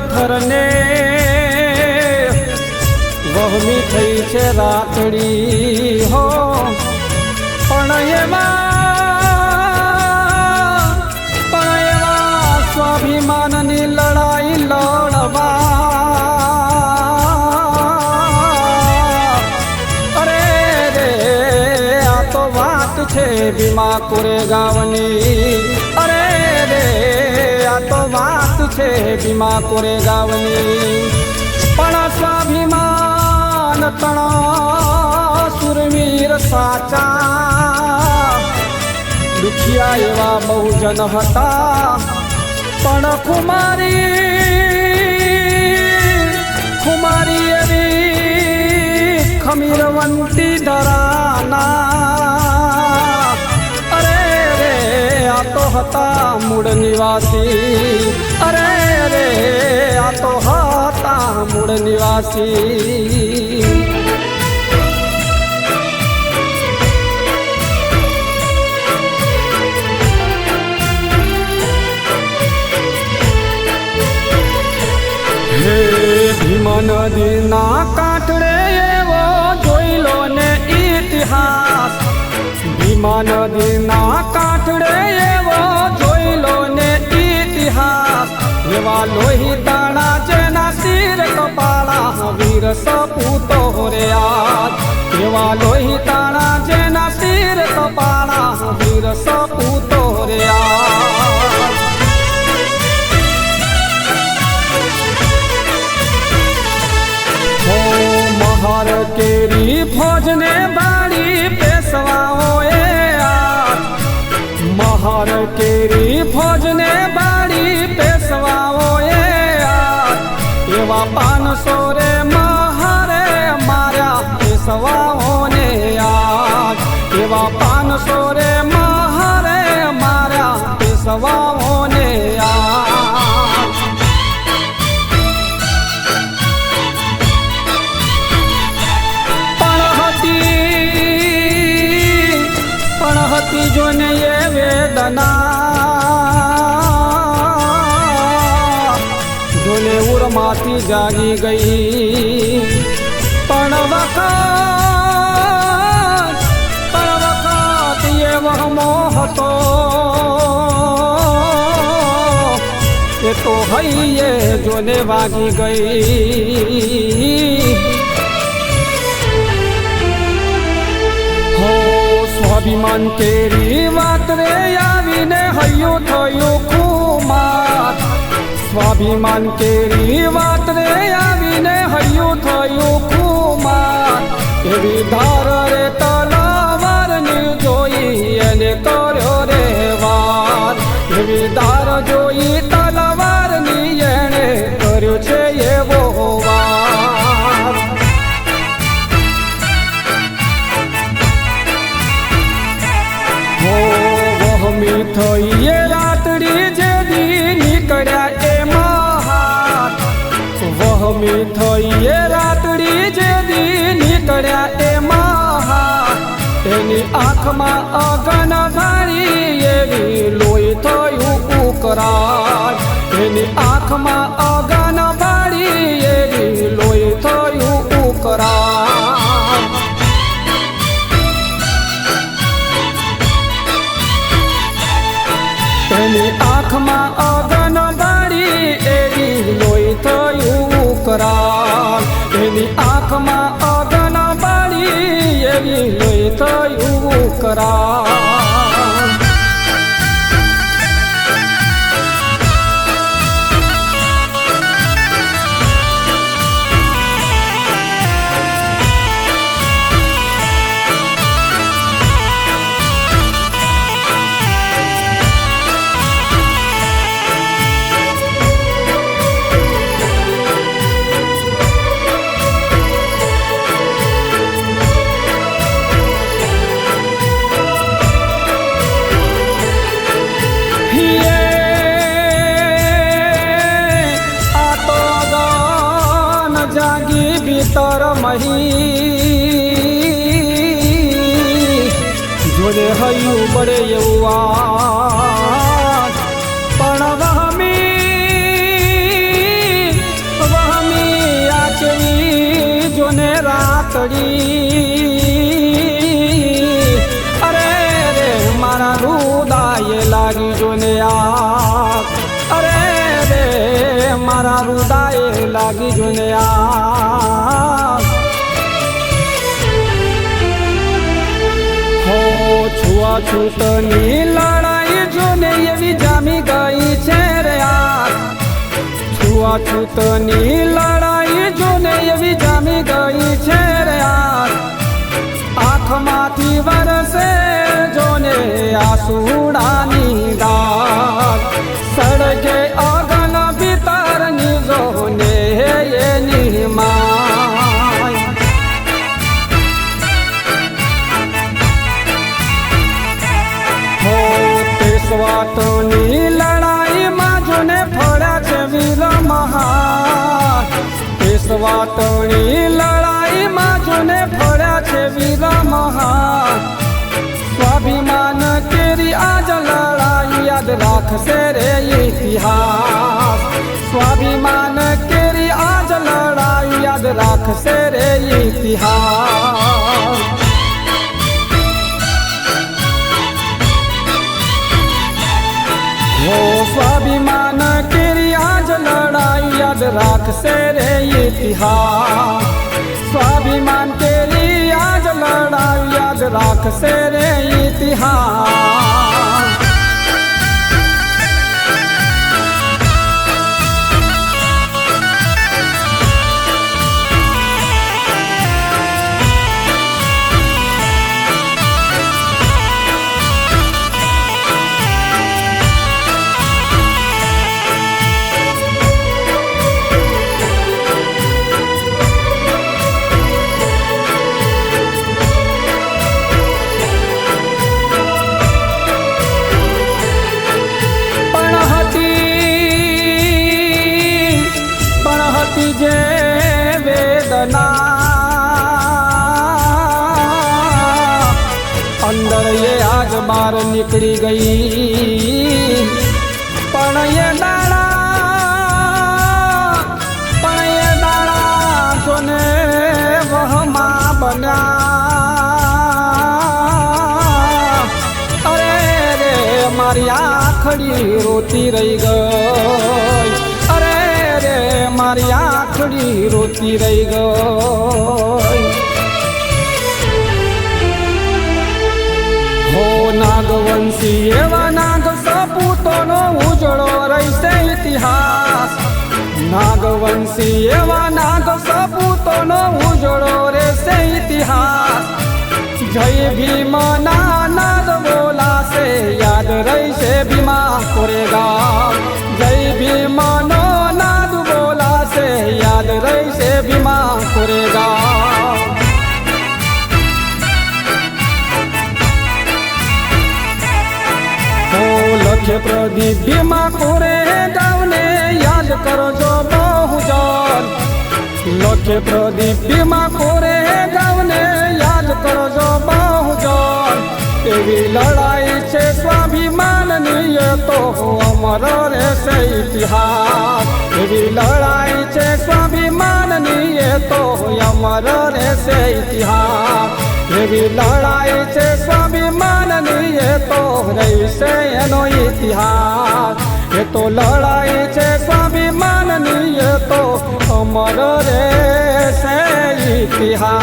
થરને વહમી થઈ છે રાતડી, હો. પણ એમાં સ્વાભિમાનની લડાઈ લડવા અરે રે, આ તો વાત છે ભીમા કોરે ગાવની ભીમા કોરે ગાવની. પણ સ્વાભિમાન તણા સુરવીર સાચા. દુખિયા એવા બહુ જન હતા. પણ કુમારી કુમારી એવી ખમીરવંતી ધરાના. અરે રે, આ તો હતા મૂળ નિવાસી. અરે રે આ તો મૂળ નિવાસી. હે ભીમ નદીના કાંઠડે એવો જોઈ લો ને ઇતિહાસ. ભીમ નદીના એવા લોહી તાણા જેના તીર સપાણા વીર સપૂતો રહ્યા. મહાર કેરી ફોજને બાળી પેશવાઓએ આજ મહાર કેરી ફોજને બાળી પેશવાઓએ આજ એવા પાનસો રે જાગી ગઈ. પણ વખત પણ વખત એ હતો. એ તો હૈયે જોને વાગી ગઈ. હો, સ્વાભિમાન, કેરી વાત રે આવીને હૈયું થયું કુમાર. સ્વાભિમાન કેરી વાત રે આવીને હૈયું થયું કુમાર. એવી ધાર રે તલવારની જોઈ એને કર્યો રે વાર. એવી ધાર જોઈ વહમી થઈ એ રાતડી જે દી નીકળ્યા એ મહા એની આંખમાં અગન ભરી એવી લોહી થયું ઉકરાટ એની આંખમાં અગન થયું કરાર ભીતર મહી જોડે હયું પડે એવું આ લાગી જોને આ હો છૂઆછૂતની લડાઈ જોને એવી જામી ગઈ છે રે આ છૂઆછૂતની લડાઈ જોને એવી જામી ગઈ છે રે આ વરસે જોને આસુડાની સ્વાતની લડાઈમાં જોને ફળ્યા છે વીર મહાન. તે સ્વાતની લડાઈમાં જોને ફળ્યા છે વીર મહાન. સ્વાભિમાન કેરી આજ લડાઈ યાદ રાખશે રે ઇતિહાસ. સ્વાભિમાન કેરી આજ લડાઈ યાદ રાખશે રે ઇતિહાસ. યાદ રાખશે રે ઇતિહાસ સ્વાભિમાન કેરી આજ લડાઈ યાદ રાખશે રે ઇતિહાસ અંદર એ આગ બાર નીકળી ગઈ. પણ એ દાડા, પણ એ દાડા જોને વહમાં બન્યા. અરે રે, મારી આખડી રોતી રહી ગઈ. અરે રે, મારી આખડી રોતી રહી ગઈ. નાગવંશી એવા નાગ સપૂતોનો ઉજળો રહેશે ઇતિહાસ. નાગવંશી એવા નાગ સપૂતોનો ઉજળો રહેશે ઇતિહાસ. જય ભીમ નાદ બોલાશે, યાદ રહેશે ભીમા કોરેગા જય ભીમ પ્રદીપ ભીમા કોરે ગાવને યાદ કરજો બહુજન. લખે પ્રદીપ ભીમા કોરે ગાવને યાદ કરજો બહુજન. એવી લડાઈ છે સ્વાભિમાનની, એ તો અમર રહેશે ઇતિહાસ. એવી લડાઈ છે સ્વાભિમાનની, એ તો અમર રહેશે ઇતિહાસ. એવી લડાઈ છે એ તો રહેશે એનો ઇતિહાસ. એ તો લડાઈ છે સ્વાભિમાનની એ તો અમર રહેશે ઇતિહાસ.